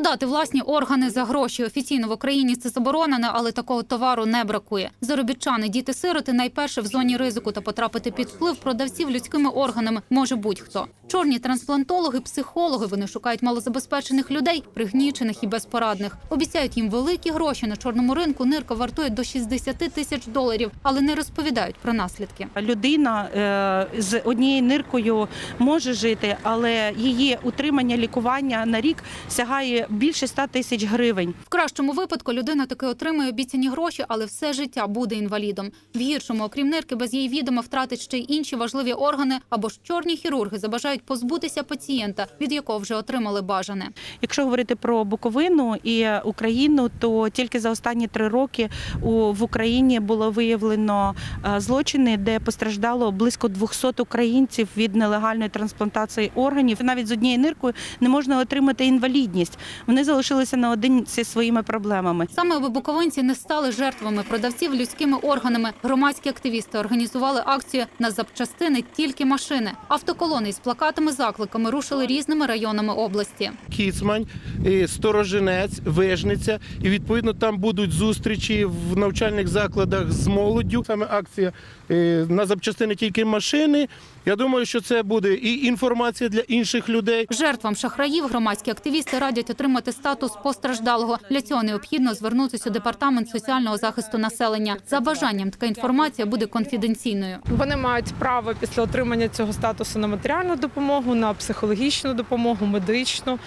Продати власні органи за гроші офіційно в Україні це заборонено, але такого товару не бракує. Заробітчани, діти-сироти найперше в зоні ризику та потрапити під вплив продавців людськими органами може будь-хто. Чорні трансплантологи, психологи. Вони шукають малозабезпечених людей, пригнічених і безпорадних. Обіцяють їм великі гроші на чорному ринку. Нирка вартує до 60 тисяч доларів, але не розповідають про наслідки. Людина е, з однією ниркою може жити, але її утримання, лікування на рік сягає більше 100 тисяч гривень. В кращому випадку людина таки отримує обіцяні гроші, але все життя буде інвалідом. В гіршому, окрім нирки, без її відома втратить ще й інші важливі органи, або ж чорні хірурги забажають позбутися пацієнта, від якого вже отримали бажане. Якщо говорити про Буковину і Україну, то тільки за останні три роки у, в Україні було виявлено е, злочини, де постраждало близько 200 українців від нелегальної трансплантації органів. Навіть з однією ниркою не можна отримати інвалідність. Вони залишилися наодинці зі своїми проблемами. Саме аби буковинці не стали жертвами продавців людськими органами. Громадські активісти організували акцію на запчастини тільки машини. Автоколони із плакатами закликами рушили різними районами області. Кіцмань, е, Сторожинець, Вижниця. І відповідно там будуть зустрічі в навчальних закладах з молоддю. Саме акція е, на запчастини тільки машини. Я думаю, що це буде і інформація для інших людей. Жертвам шахраїв громадські активісти радять отримати статус постраждалого. Для цього необхідно звернутися у департамент соціального захисту населення. За бажанням така інформація буде конфіденційною. Вони мають право після отримання цього статусу на матеріальну допомогу, на психологічну допомогу, медичну,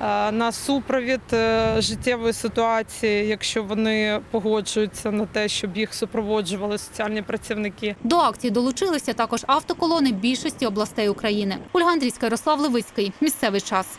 е, на супровід е, життєвої ситуації, якщо вони погоджуються на те, щоб їх супроводжували соціальні працівники. До акції долучилися також автоколони більшості областей України. Ольга Андрійська, Ярослав Левицький. Місцевий час.